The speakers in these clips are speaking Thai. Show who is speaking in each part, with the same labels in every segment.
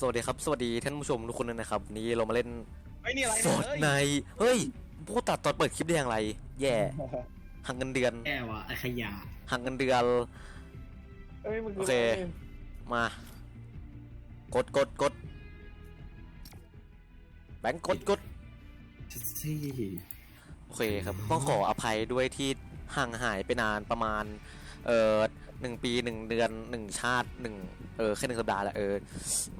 Speaker 1: สวัสดีครับ สวัสดีท่านผู้ชมทุกคนด้วยนะครับวันนี้เรามาเล่น
Speaker 2: ไอ้นี่อะไร
Speaker 1: ฟอร์ดในเฮ้ยพูดตัดตอนเปิดคลิปได้อย่างไร แย่หักเงินเดือน
Speaker 3: แย่ว่ะไอขยะ
Speaker 1: หักเงินเดือน
Speaker 2: เอ้ยมัน
Speaker 1: โอเคมากดกดกดแบงค์กดกด
Speaker 3: ซี่
Speaker 1: โอเคครับต้องขออภัยด้วยที่ห่างหายไปนานประมาณ เอ่อ หนึ่งปีหนึ่งเดือนหนึ่งชาติหนึ่งเออแค่หนึ่งสัปดาห์แหละเออ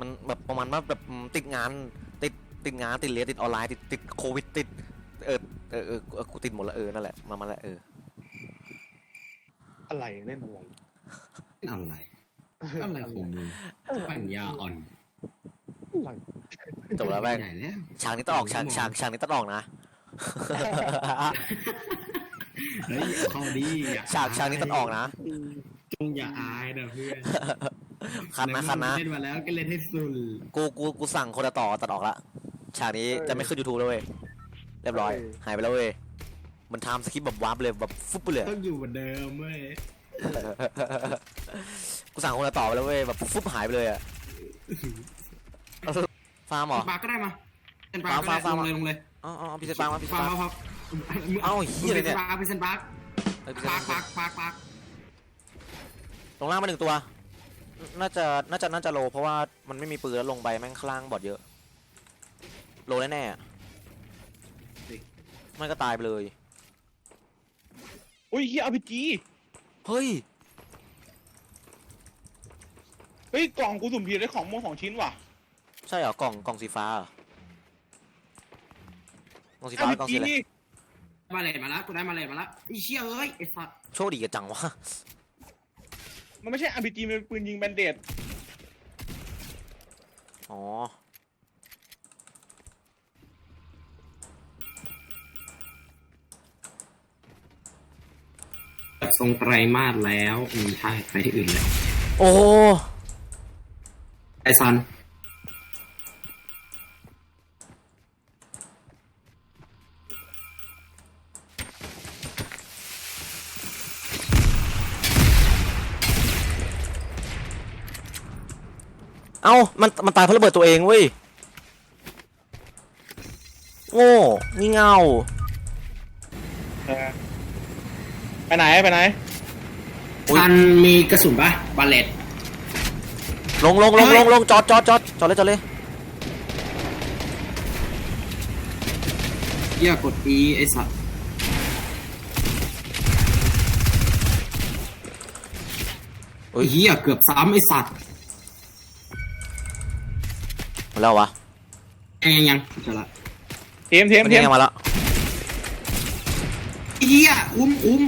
Speaker 1: มันแบบประมาณว่าแบบอืมติดงานติดติดงานติดเรียนติดออนไลน์ติดติดโควิดติดเออเออเออเออกูติดหมดแล้วเออนั่นแหละมามาแล้วเออ
Speaker 2: อะไรเล่นอะไร
Speaker 3: อะไรอะไรของมึงปัญญาอ่อน
Speaker 2: อะไร
Speaker 1: จบแล้วแม่ง
Speaker 3: ไหนแล้ว
Speaker 1: ฉากนี้ต้องออกฉากฉากฉากนี้ต้องออกนะ
Speaker 3: เฮ้ยเอาเข้าดีอย่
Speaker 1: ฉากฉากนี้ต้องออกนะ
Speaker 3: จง อย่าอายนะเพื่อน
Speaker 1: คันนะคันนะ
Speaker 3: เล่นมาแล้วก็เล่นให้สุด
Speaker 1: กูกูกูสั่งคนละต่อตัดออกละฉากนี้จะไม่ขึ้น YouTube แล้วเว้ยเรียบร้อยหายไปแล้วเว้ยมันทำสคริปต์แบบวาร์ปเลยแบบฟุบไปเลย
Speaker 3: ต้องอยู่เหมือนเดิมเว้ย
Speaker 1: กูสั่งคนละต่อไปแล้วเว้ยแบบฟุบหายไปเลยอะฟาร์มเหรอ
Speaker 3: ปากก็ได้มาเป็นปากก็
Speaker 1: ฟา
Speaker 3: ได้
Speaker 1: ร์มฟาร์ม
Speaker 3: ลงเลยลงเลย
Speaker 1: อ๋ออ๋อพิเศษฟาร์มมาพิเศษ
Speaker 3: ปาก
Speaker 1: ฟาร์ม
Speaker 3: พอ
Speaker 1: เอ้าเหี้ยอะไรเนี่ย
Speaker 3: ปากเป็นปาก
Speaker 1: เออพิเศษ
Speaker 3: ปากปากปากปาก
Speaker 1: ล งล่างมาหนึ่งตัว น่าจะ น่าจะ น่าจะโล เพราะว่ามันไม่มีปืนแล้วลงไปแม่งข้างล่างบอดเยอะ โลแน่ๆอะไม่ก็ตายไปเลย
Speaker 2: อุ้ยเฮียอาร์พีจี
Speaker 1: เฮ้ย
Speaker 2: เฮ้ยกล่องกูสุ่มผีได้ของม่วงสองชิ้นว่ะ
Speaker 1: ใช่เหรอ กล่อง กล่องสีฟ้าเหรอ กล่องสี
Speaker 2: อา
Speaker 1: ฟ้า
Speaker 2: ร์พี
Speaker 1: กล่อง
Speaker 2: จี
Speaker 1: สีอะไร
Speaker 2: นี่
Speaker 3: มาเลยมาแล้วกูได้มาเลยมาแล้วไอ้เชี่ยเอ้ยไอ้สัตว์
Speaker 1: โชคดีกันจังวะ
Speaker 2: มันไม่ใช่อาร์พีจีมันเป็นปืนยิงแบนเดด
Speaker 1: อ๋อ
Speaker 3: ทรงไตรมาสแล้วอืมใช่ไปที่อื่นเลย
Speaker 1: โอ้
Speaker 3: ไอซัน
Speaker 1: มันมันตายเพราะระเบิดตัวเองเว้ยโง่งี่เง่า
Speaker 2: เออไปไหนไปไหน
Speaker 1: อุ๊ย
Speaker 3: ซันมีกระสุนปะบาเลต
Speaker 1: ลงลงลง
Speaker 3: เฮ้
Speaker 1: ล
Speaker 3: ย
Speaker 1: งลงจอดจอดจอดจอดเลยจอดเลย
Speaker 3: เหี้ยกด E ไอสัตว์
Speaker 1: เฮ้ย
Speaker 3: เฮียเกือบซ้ำไอสัตว์
Speaker 1: แล้ววะ
Speaker 3: เองยังเจอละ
Speaker 2: เทียมเทียม
Speaker 1: มัน
Speaker 2: เทียม
Speaker 1: ยังมาแล้ว
Speaker 3: เฮียคุ้มคุ้ม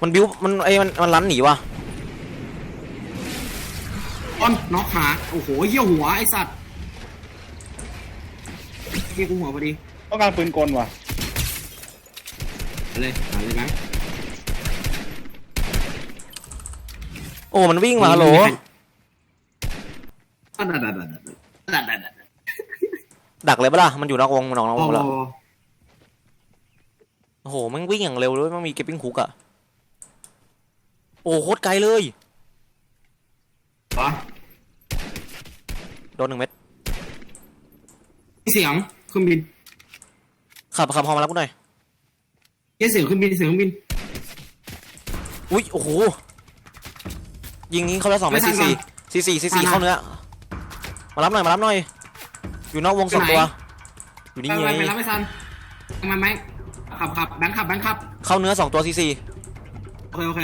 Speaker 1: มันบิ้วมันไอ้มันมันลันหนีวะ
Speaker 3: ออนน็อกหาโอ้โหเฮียหัวไอสัตว์เฮียกูหัวพอดี
Speaker 2: ต้องการปืนกลว่ะ
Speaker 3: เอาเลยหาเลยนะ
Speaker 1: โอ้มันวิ่งมาฮัลโหล
Speaker 3: ดัดดัดดัดดัดดัดดัดดัด
Speaker 1: ดักเลยปะล่ะ มันอยู่นอกวงมันนอกนอกว
Speaker 3: ง
Speaker 1: แล้ว โอ้โห มันวิ่งอย่างเร็วเลยมันมีเก็บปิ้งคุกอะโอ้โคตรไกลเลย
Speaker 3: เหรอ
Speaker 1: โดนหนึ่งเม็ด
Speaker 3: มีเสียงเครื่องบิน
Speaker 1: ขับขับพอมาแล้วกูหน่อย
Speaker 3: เฮียเสียงเครื่องบินเสียงเครื่องบิน
Speaker 1: อุ้ย โอ้โห ยิงยิงเข้าแล้วสองเม็ด
Speaker 3: ไม่
Speaker 1: สี่
Speaker 3: ทัน
Speaker 1: สี่สี่สี่สี่
Speaker 3: ทันนะ
Speaker 1: เข้าเนื้อ มารับหน่อยมารับหน่อย อยู่นอกวงสอง
Speaker 3: ไปไหน
Speaker 1: ตัว อยู่นี่
Speaker 3: ไป
Speaker 1: ไง
Speaker 3: ไปไปรับไปซันมาไหมขับขับแบงค์ขับแบงค์ขับ
Speaker 1: เข้าเนื้อสองตัวสี่สี่
Speaker 3: โอเคโอเค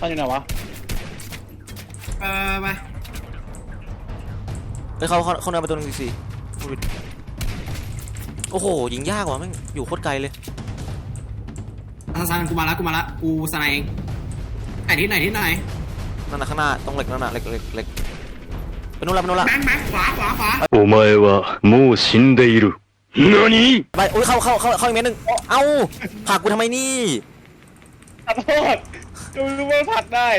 Speaker 2: ตอนอยู่ไหนวะ
Speaker 3: เออไป
Speaker 1: ไปเข้าเข้าเข้าเนื้อไปตัวหนึ่งสี่สี่โอ้โหยิงยากว่ะแม่งอยู่โคตรไกลเลย
Speaker 3: ซันซันกูมาละกูมาละกูสไนเองไหนที่ไหนที่ไหน
Speaker 1: นั่นน่ะข้างหน้าตรงเหล็กนั่นน่ะเหล็กเหล็กเหล็ก ไปนู่นละไปนู่นละ
Speaker 3: แบงค์แบงค์ขวาขวาขวา
Speaker 4: お前はもう死んでいる。何
Speaker 1: ไปอุ้ยเข้าเข้าเข้าเข้าอีกเม็ดหนึ่งเอ้าผลักกูทำไมนี่
Speaker 2: ขอโทษดูรู้ว่าผัดได้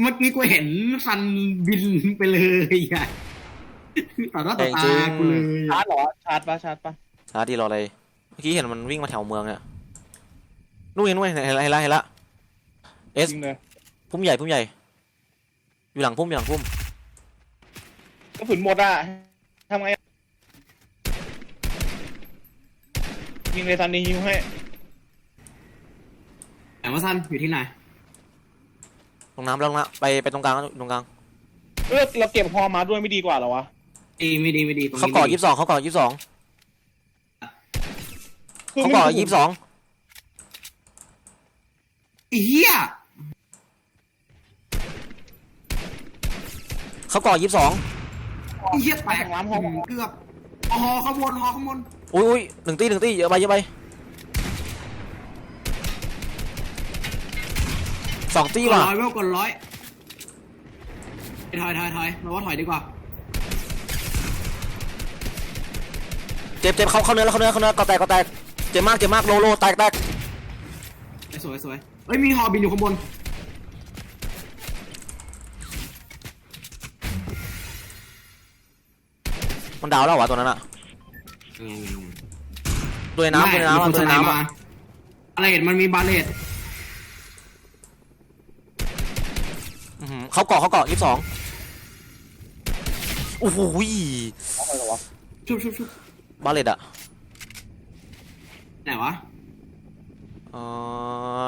Speaker 3: เมื่อกี้กูเห็นซันบินไปเลยอ่ะต่อหน้าต่อตากูเลย
Speaker 2: ชาร์จเหรอ ชาร์จปะชาร์จปะ
Speaker 1: ชาร์จดีรออะไรเมื่อกี้เห็นมันวิ่งมาแถวเมืองเนี่ยนู่นเห็นนู่นเห็นเห็นละเห็นละเห็นละเอส
Speaker 2: จริงเลย
Speaker 1: พุ่มใหญ่พุ่มใหญ่ อยู่หลังพุ่มอยู่หลังพุ่ม
Speaker 2: กระสุนหมดอะทำไงอะยิงเลยซันนี่ยิงให้
Speaker 3: แต่ว่าสั้นอยู่ที่ไหน
Speaker 1: ตรงน้ำลงนะไปไปตรงกลางตรงกลาง
Speaker 2: เออเราเก็บฮอมาด้วยไม่ดีกว่าเหรอวะ
Speaker 3: ดีไม่ดีไม่ดีตรง
Speaker 1: เขา
Speaker 3: นี้
Speaker 1: ก่อ
Speaker 3: ไม่ดี
Speaker 1: ยี่สิบสองเขาก่อยี่สิบสอง
Speaker 2: คือ
Speaker 1: เขา
Speaker 2: ไม่
Speaker 1: ก่อ
Speaker 2: มี
Speaker 1: ยี่สิบสอง
Speaker 3: ไอ้เหี้ย
Speaker 1: เขาก่อยี่สิบสอง
Speaker 3: ไอ้เหี้ยแตก
Speaker 2: น้ำฮอ
Speaker 3: เกือบฮอข้างบนฮอข้างบน
Speaker 1: อุ้ยอุ้ยหนึ่งตีหนึ่งตีเยอะไปเยอะไปสองตี
Speaker 3: กด
Speaker 1: ว่ะ
Speaker 3: ร้อยเวลกดร้อยถอยถอยถอยเราว่าถอยดีกว่า
Speaker 1: เจ็บเจ็บเขาเขาเนื้อแล้วเขาเนื้อเขาเนื้อก็แตกก็แตกเจ็บมากเจ็บมากโลโลแตกแตก
Speaker 3: ไอ้สวยสวยเอ้ยมีฮอบินอยู่ข้างบน
Speaker 1: มันดาวแล้ววะตัวนั้นอะด้วยน้ำด้วยน้ำ
Speaker 3: มี
Speaker 1: อะ
Speaker 3: คน
Speaker 1: ด้วย
Speaker 3: สไน
Speaker 1: น้ำ
Speaker 3: มา
Speaker 1: อะ
Speaker 3: อะไรเห็นมันมีบาเลต
Speaker 1: อื้อหือเขาเกาะเขาเกาะยี่สิบสองโอ้โหย
Speaker 2: อะไรเหรอวะ
Speaker 3: ชุบชุบชุบบา
Speaker 1: เลตอะ
Speaker 3: ไหนวะ
Speaker 1: เอ่อ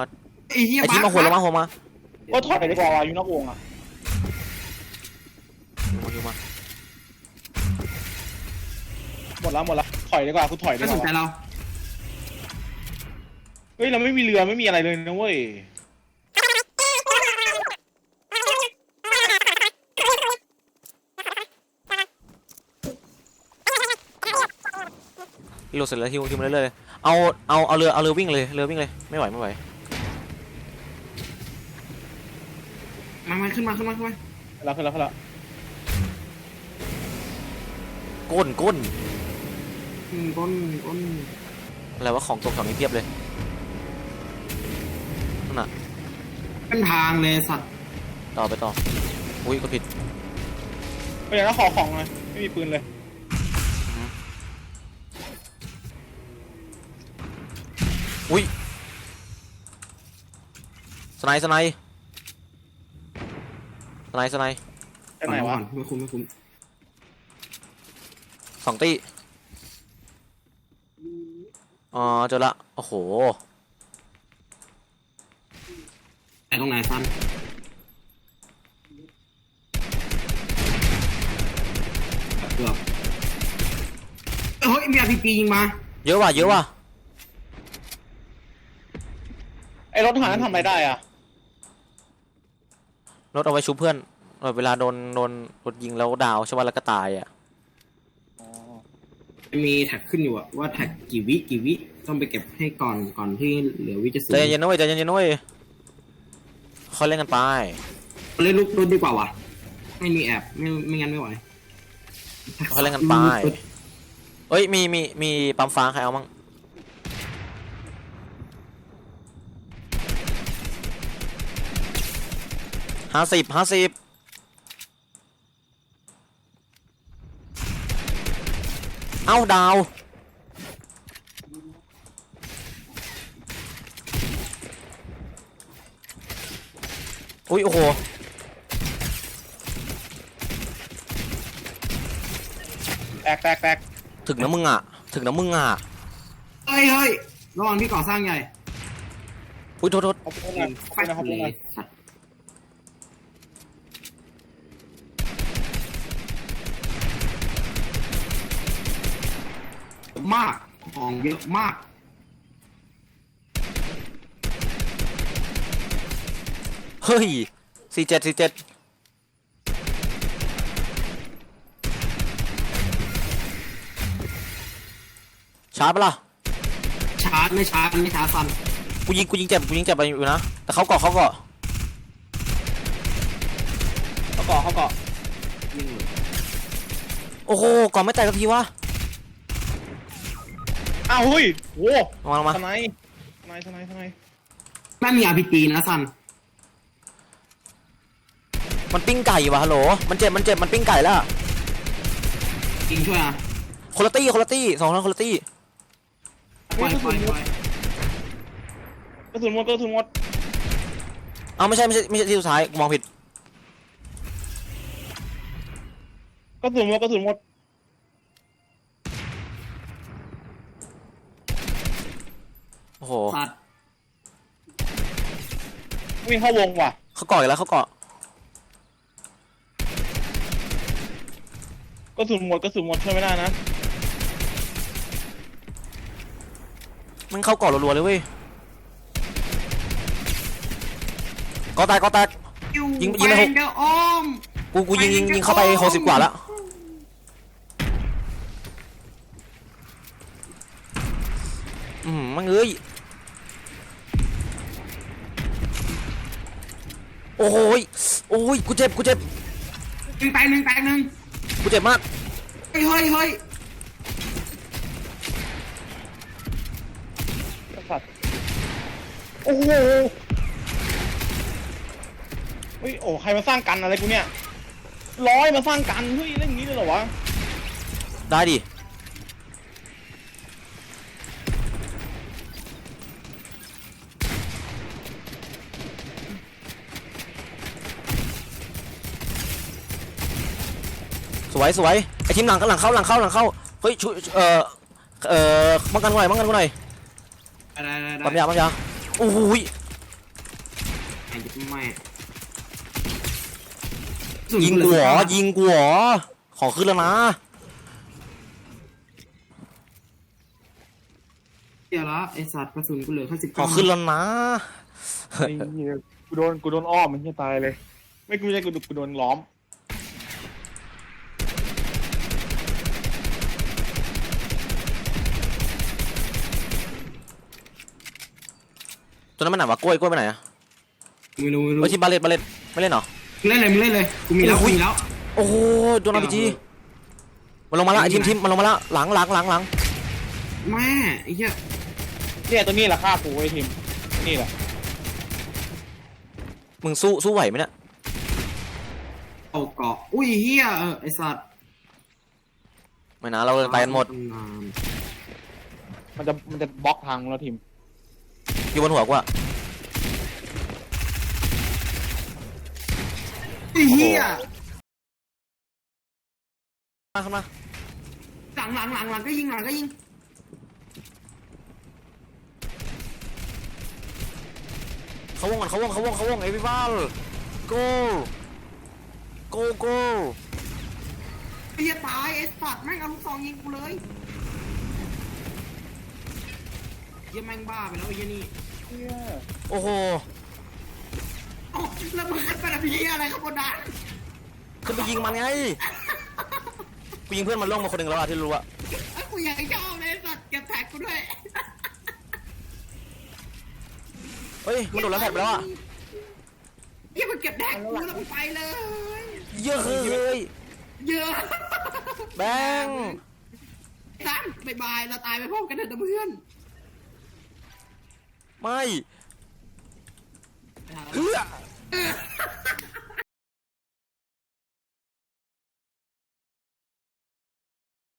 Speaker 3: ไอ้เหี้ย
Speaker 1: ไอที่มาหัว
Speaker 3: บั
Speaker 1: แล้
Speaker 3: ก
Speaker 1: วมาหัวมา
Speaker 2: ก็ถอยไปดีกว่าวะอยู่นอกวงอะ
Speaker 1: หัวมาหัวมา
Speaker 2: ดแล้วหมดแล้วถอยดีกว่ากูถอยดี
Speaker 3: ไม่
Speaker 2: ก
Speaker 3: สนใจ
Speaker 2: ว่า
Speaker 3: เรา
Speaker 2: เฮ้ยเราไม่มีเรือไม่มีอะไรเลยนะเว้ย
Speaker 1: ฮิโรเสร็จแล้วฮิวฮิวมาเรื่อยๆเลยเอาเอาเอาเรือเอาเรือวิ่งเลยเรือวิ่งเลยไม่ไหวไม่ไหว
Speaker 3: มามาขึ้นมาขึ้นมาขึ้นมา
Speaker 2: แล้วขึ้นแล้วขึ้นแล้ว
Speaker 1: ก้นก้น
Speaker 3: อืมก้นก้น
Speaker 1: อะไรวะของตกแถวนี้เพียบเลยนั่นน่ะ
Speaker 3: เป็นทางเลยสัตว์
Speaker 1: ต่อไปต่อ อุ้ยก็ผิด
Speaker 2: ไปอย่างนั้นขอของเลยไม่มีปืนเลย
Speaker 1: อุ้ยสไนด์สไนด์สไนด์สไนด์
Speaker 2: ไปไหนวะ
Speaker 3: ก่อไม่คุ้มไม่คุ้ม
Speaker 1: สองตี อ๋อเจอละ โอ้โห
Speaker 3: แต่ตรงไหนสั้นเกือบเฮ้ยมีอาร์พีจียิงมา
Speaker 1: เยอะว่ะเยอะว่ะ
Speaker 2: ไอ้รถทหารนั้นทำอะไรได้อะ
Speaker 1: รถเอาไว้ชูเพื่อนแบบเวลาโดนโดนรถยิงแล้วดาวใช่ป่ะแล้วก็ตายอะ
Speaker 2: อ๋อ
Speaker 3: มีแท็กขึ้นอยู่อะว่าแท็กกี่วิกี่วิต้องไปเก็บให้ก่อนก่อนที่เหลือวิจะสู
Speaker 1: ใจเย็นๆนะเว้ยใจเย็นๆนะเว้ยเขาเล่นกันไป
Speaker 3: เล่นลูกรุ่นดีกว่าวะไม่มีแอบไม่ไม่งั้นไม่ไหว
Speaker 1: เขาเล่นกันไปเอ้ยมีมีมีปั๊มฟ้าใครเอามั่งห้าสิบห้าสิบ อ้าดาว อุ้ยโอ้โห
Speaker 2: แตกแตกแตก
Speaker 1: ถึงนะมึงอะ ถึงนะมึงอะ
Speaker 3: เฮ้ยเฮ้ยระหว่างที่ก่อสร้างใหญ่
Speaker 1: อุ้ยโทษโทษ
Speaker 2: เอาปืนหน่อยเอา
Speaker 3: แฟ
Speaker 2: ปืน
Speaker 3: ด
Speaker 2: หน่อยเอาปืนห
Speaker 3: เล
Speaker 2: น่อย
Speaker 3: ยสัตว์ มาก ของเยอะมาก
Speaker 1: เฮ้ยสี่เจ็ดสี่เจ็ดชาร์จปะล่ะ
Speaker 3: ชาร์จไม่ชาร์จไม่ชาร์จฟัน
Speaker 1: กูยิงกูยิงเจ็บกูยิงเจ็บไปอยู่นะ แต่เขาเกาะเขาเกาะ
Speaker 2: เขาเกาะเขาเกาะ
Speaker 3: ยิงเลย
Speaker 1: โอ้โหเกาะไม่แตกสักทีวะ
Speaker 2: อ้าวเฮ้ยโว้
Speaker 1: ลงมาลงมา
Speaker 2: ทนายทนายทนายทนาย
Speaker 3: แม่มีอาร์พีจีนะซัน
Speaker 1: มันปิ้งไก่วะฮัลโหล มันเจ็บ มันเจ็บ มันปิ้งไก่แล้ว
Speaker 3: ยิงช่วยอะ
Speaker 1: คนละตี้คนละตี้สองคนคนละตี้
Speaker 3: ปล่อยปล่อยปล่อย
Speaker 2: กระสุนหมดกระสุนหมด
Speaker 1: เอาไม่ใช่ไม่ใช่ไม่ใช่ที่สุดท้ายกูมองผิด
Speaker 2: กระสุนหมดกระสุนหมด
Speaker 1: โอ้โห
Speaker 3: สัตว์
Speaker 2: วิ่งเข้าวงว่ะ
Speaker 1: เขาเกาะอีกแล้วเขาเกาะ
Speaker 2: กระสุนหมดกระสุนหมดช่วยไม่ได้นะ
Speaker 1: มันเข้าเกาะรัวๆเลยเว้ยเกาะแตกเกาะแตกยิงยิงไปหก
Speaker 3: เดออ้อม
Speaker 1: กูกูยิงยิงยิงเข้าไปหกสิบกว่าแล้วอืมมันเอ้ย โอ้ยโอ้ยกูเจ็บกูเจ็บ
Speaker 3: หนึ่งแตกหนึ่งแตกหนึ่ง
Speaker 1: กูเจ็บมาก
Speaker 3: เฮ้ยเฮ้ยเฮ้ย
Speaker 2: สัตว์โอ้โหเฮ้ยโอ้ใครมาสร้างกันอะไรกูเนี่ยร้อยมาสร้างกันเฮ้ยเล่นอย่างนี้เลยเหรอวะ
Speaker 1: ได้ดิ วยสวยไอทีมหลังก็หลังเข้าหลังเข้าหลังเข้าเฮ้ยช่วยเอ่อเอ่อป้องกันกูหน่อยป้องกันกูหน่อย
Speaker 3: ได้ได้ได้
Speaker 1: ปั๊มยาปั๊มยาโอ้ย
Speaker 3: ไอ้ยิงไม่
Speaker 1: ยิงกูเหรอยิงกูเหรอขอขึ้นแล้วนะ
Speaker 3: เดี๋ยวละไอสัตว์กระสุนกูเหลือแค่สิบ
Speaker 1: ขอขึ้นแล้วนะ
Speaker 2: ไอ้เหี้ยกูโดนกูโดนอ้อมมันจะตายเลย ไม่กูไม่ใช่กูกูโดนล้อม
Speaker 1: ตัวนั้นมันไหนวะกล้วยกล้วยไปไหนอะ
Speaker 3: ไม่รู้ไม่รู้
Speaker 1: เฮ้ยทีมบาเลตบาเลตไม่เล่นเหรอ
Speaker 3: มึงเล่นเลยมึงเล่นเลยกูมีแล้วกูมีแล้ว
Speaker 1: โอ้โหโดนอาร์พีจีมันลงมาละไอทีมทีมมันลงมาละหลังหลังหลังหลัง
Speaker 3: แม่ไอ้เหี้ย
Speaker 2: เนี่ยตัวนี้แหละฆ่ากูไอ้ทีมนี่แหละ
Speaker 1: มึงสู้สู้ไหวไหมเนี่ย
Speaker 3: เอาเกาะอุ้ยเหี้ยเออไอสัตว์
Speaker 1: ไม่นะเราไปกันหมด
Speaker 3: นาน
Speaker 2: มันจะมันจะบล็อกทางแล้วทีม
Speaker 1: อยู่บนหัวกูอะ
Speaker 3: ไอ้เหี้ย
Speaker 1: มาขึ้นมา
Speaker 3: หลังหลังหลังหลังก็ยิงหลังก็ยิง
Speaker 1: เขาวงก่อนเขาวงเขาวงเขาวงไอพี่บ้าโกโกโก
Speaker 3: ไอ้เหี้ยตายไอ้สัตว์แม่งเอาลูกซองยิงกูเลย เหี้ยแม่งบ้าไปแล้วไอ้เหี้ยนี่
Speaker 1: โอ้โห
Speaker 3: เอ้าแล้วมึงขึ้นไปทำเหี้ยอะไรข้างบนนั้น
Speaker 1: ขึ้นไปยิงมันไงกูยิงเพื่อนมันล่วงมาคนหนึ่งแล้วอะที่รู้อะ
Speaker 3: ไอ้ยกูอยากชอบเลยไอ้สัตว์เก็บแท็กกูด้วย
Speaker 1: เฮ้ยมันโดนแล้วแผดไปแล้วอะ
Speaker 3: เหี้ยมันเก็บแท็กกูแล้วกูไปเลย
Speaker 1: เยอะเลย
Speaker 3: เยอะ
Speaker 1: แบงค์
Speaker 3: สั้นบายบายเราตายไปพร้อมกันเถอะนะเพื่อน
Speaker 1: ไม่
Speaker 3: ไปหา
Speaker 1: เฮ้ย
Speaker 3: เออ